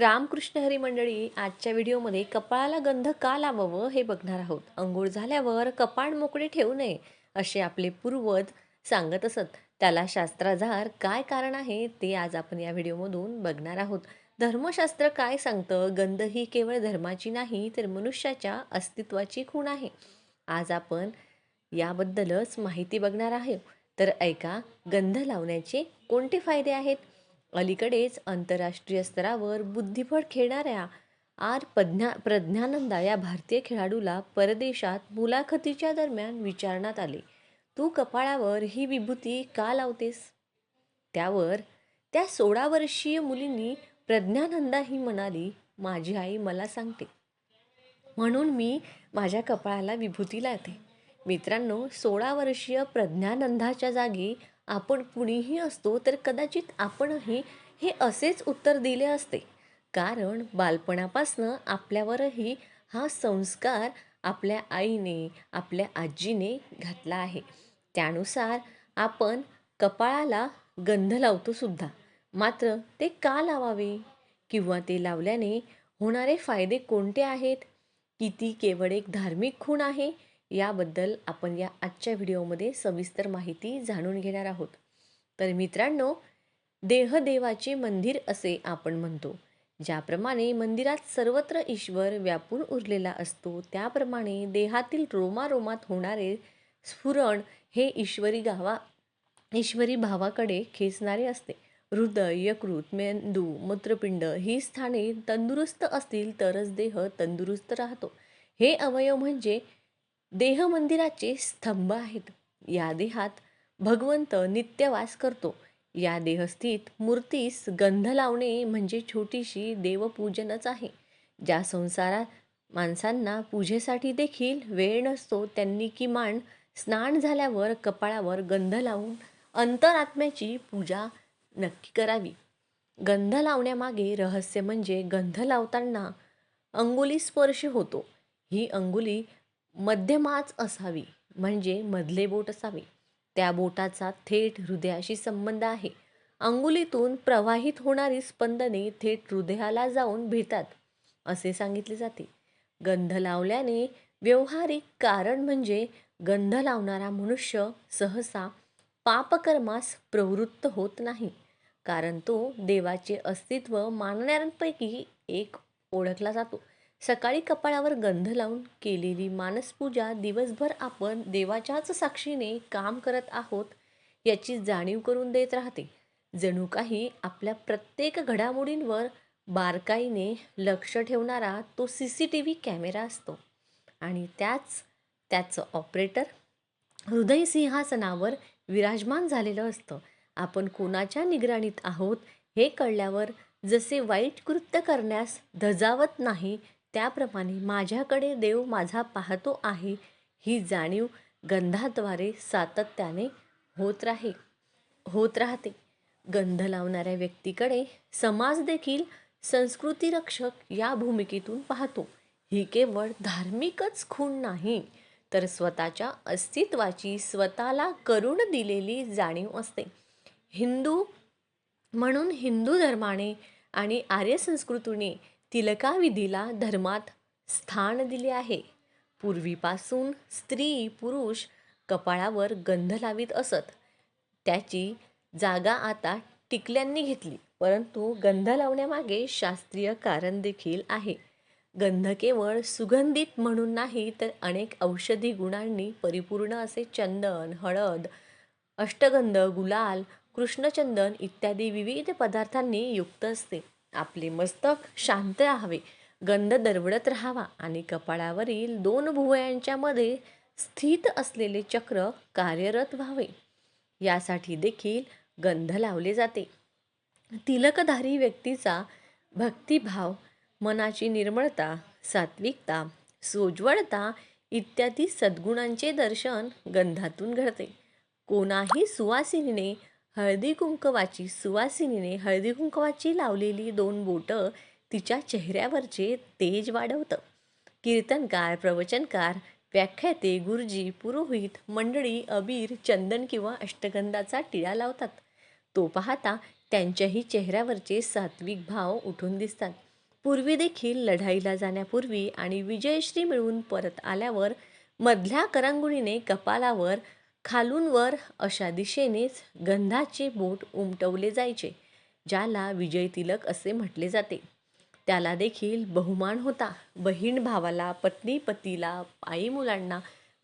रामकृष्ण हरी मंडळी आजच्या व्हिडिओमध्ये कपाळाला गंध का लावावं हे बघणार आहोत. अंघोळ झाल्यावर कपाळ मोकळे ठेवू नये असे आपले पूर्वज सांगत असत. त्याला शास्त्राधार काय कारण आहे ते आज आपण या व्हिडिओमधून बघणार आहोत. धर्मशास्त्र काय सांगतं? गंध ही केवळ धर्माची नाही तर मनुष्याच्या अस्तित्वाची खूण आहे. आज आपण याबद्दलच माहिती बघणार आहोत. तर ऐका गंध लावण्याचे कोणते फायदे आहेत? अलीकडेच आंतरराष्ट्रीय स्तरावर बुद्धिबळ खेळणाऱ्या आर प्रज्ञा प्रज्ञानंदा या भारतीय खेळाडूला परदेशात मुलाखतीच्या दरम्यान विचारण्यात आले. तू कपाळावर ही विभूती का लावतेस त्यावर त्या सोळा वर्षीय मुलींनी प्रज्ञानंदा ही म्हणाली माझी आई मला सांगते. म्हणून मी माझ्या कपाळाला विभूती लावते. मित्रांनो सोळा वर्षीय प्रज्ञानंदाच्या जागी आपण कुणीही असतो तर कदाचित आपणही हे असेच उत्तर दिले असते. कारण बालपणापासनं आपल्यावरही हा संस्कार आपल्या आईने आपल्या आजीने घातला आहे. त्यानुसार आपण कपाळाला गंध लावतो सुद्धा. मात्र ते का लावावे? किंवा ते लावल्याने होणारे फायदे कोणते आहेत? किती केवळ एक धार्मिक खूण आहे? याबद्दल आपण या आजच्या व्हिडिओमध्ये सविस्तर माहिती जाणून घेणार आहोत. तर मित्रांनो देहदेवाचे मंदिर असे आपण म्हणतो. ज्याप्रमाणे मंदिरात सर्वत्र ईश्वर व्यापून उरलेला असतो त्याप्रमाणे देहातील रोमारोमात होणारे स्फुरण हे ईश्वरी गावा ईश्वरी भावाकडे खेचणारे असते. हृदय यकृत मेंदू मूत्रपिंड ही स्थाने तंदुरुस्त असतील तरच देह तंदुरुस्त राहतो. हे अवयव म्हणजे देह मंदिराचे स्तंभ आहेत. या देहात भगवंत नित्यवास करतो. या देहस्थित मूर्तीस गंध लावणे म्हणजे छोटीशी देवपूजनच आहे. ज्या संसारात माणसांना पूजेसाठी देखील वेळ नसतो त्यांनी किमान स्नान झाल्यावर कपाळावर गंध लावून अंतरात्म्याची पूजा नक्की करावी. गंध लावण्यामागे रहस्य म्हणजे गंध लावताना अंगुली स्पर्श होतो. ही अंगुली मध्यमाच असावी म्हणजे मधले बोट असावे. त्या बोटाचा थेट हृदयाशी संबंध आहे. अंगुलीतून प्रवाहित होणारी स्पंदने थेट हृदयाला जाऊन भेटतात असे सांगितले जाते. गंध लावल्याने व्यवहारिक कारण म्हणजे गंध लावणारा मनुष्य सहसा पापकर्मास प्रवृत्त होत नाही कारण तो देवाचे अस्तित्व मानणाऱ्यांपैकी एक ओळखला जातो. सकाळी कपाळावर गंध लावून केलेली मानसपूजा दिवसभर आपण देवाच्याच साक्षीने काम करत आहोत याची जाणीव करून देत राहते. जणू काही आपल्या प्रत्येक घडामोडींवर बारकाईने लक्ष ठेवणारा तो C C T V camera असतो. आणि त्याच त्याचं ऑपरेटर हृदय सिंहासनावर विराजमान झालेलं असतं. आपण कोणाच्या निगराणीत आहोत हे कळल्यावर जसे वाईट कृत्य करण्यास धजावत नाही त्याप्रमाणे माझ्याकडे देव माझा पाहतो आहे ही जाणीव गंधाद्वारे सातत्याने होत राहे होत राहते. गंध लावणाऱ्या व्यक्तीकडे समाज देखील संस्कृतीरक्षक या भूमिकेतून पाहतो. ही केवळ धार्मिकच खूण नाही तर स्वतःच्या अस्तित्वाची स्वतःला करून दिलेली जाणीव असते. हिंदू म्हणून हिंदू धर्माने आणि आर्य संस्कृतीने तिलकाविधीला धर्मात स्थान दिले आहे. पूर्वीपासून स्त्री पुरुष कपाळावर गंध लावीत असत. त्याची जागा आता टिकल्यांनी घेतली परंतु गंध लावण्यामागे शास्त्रीय कारण देखील आहे. गंध केवळ सुगंधित म्हणून नाही तर अनेक औषधी गुणांनी परिपूर्ण असे चंदन हळद अष्टगंध गुलाल कृष्णचंदन इत्यादी विविध पदार्थांनी युक्त असते. आपले मस्तक शांत राहावे. गंध दरवडत राहावा आणि कपाळावरील दोन भुवयांच्या मध्ये स्थित असलेले चक्र कार्यरत व्हावे. यासाठी देखील गंध लावले जाते. तिलकधारी व्यक्तीचा भक्तिभाव मनाची निर्मळता सात्विकता सोज्वळता इत्यादी सद्गुणांचे दर्शन गंधातून घडते. कोणाही सुवासिनीने हळदी कुंकवाची सुवासिनीने हळदी कुंकवाची लावलेली दोन बोटं तिच्या चेहऱ्यावरचे तेज वाढवतं. कीर्तनकार प्रवचनकार व्याख्याते गुरुजी पुरोहित मंडळी अबीर चंदन किंवा अष्टगंधाचा टिळा लावतात. तो पाहता त्यांच्याही चेहऱ्यावरचे सात्विक भाव उठून दिसतात. पूर्वी देखील लढाईला जाण्यापूर्वी आणि विजयश्री मिळवून परत आल्यावर मधल्या करंगुळीने कपालावर खालून वर अशा दिशेनेच गंधाचे बोट उमटवले जायचे ज्याला विजय तिलक असे म्हटले जाते. त्याला देखील बहुमान होता. बहीण भावाला पत्नी पतीला आई मुलांना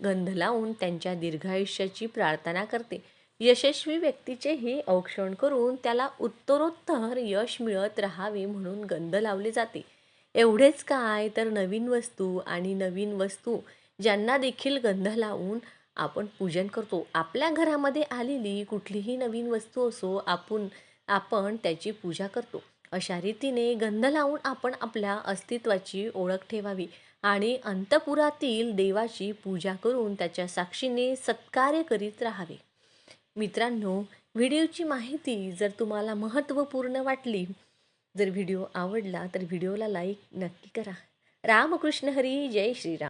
गंध लावून त्यांच्या दीर्घायुष्याची प्रार्थना करते. यशस्वी व्यक्तीचे हे औक्षण करून त्याला उत्तरोत्तर यश मिळत राहावे म्हणून गंध लावले जाते. एवढेच काय तर नवीन वस्तू आणि नवीन वस्तू ज्यांना देखील गंध लावून आपण पूजन करतो. आपल्या घरामध्ये आलेली कुठलीही नवीन वस्तू असो आपण आपण त्याची पूजा करतो. अशा रीतीने गंध लावून आपण आपल्या अस्तित्वाची ओळख ठेवावी आणि अंतपुरातील देवाची पूजा करून त्याच्या साक्षीने सत्कार्य करीत राहावे. मित्रांनो व्हिडिओची माहिती जर तुम्हाला महत्त्वपूर्ण वाटली जर व्हिडिओ आवडला तर व्हिडिओला लाईक नक्की करा. रामकृष्ण हरी जय श्रीराम.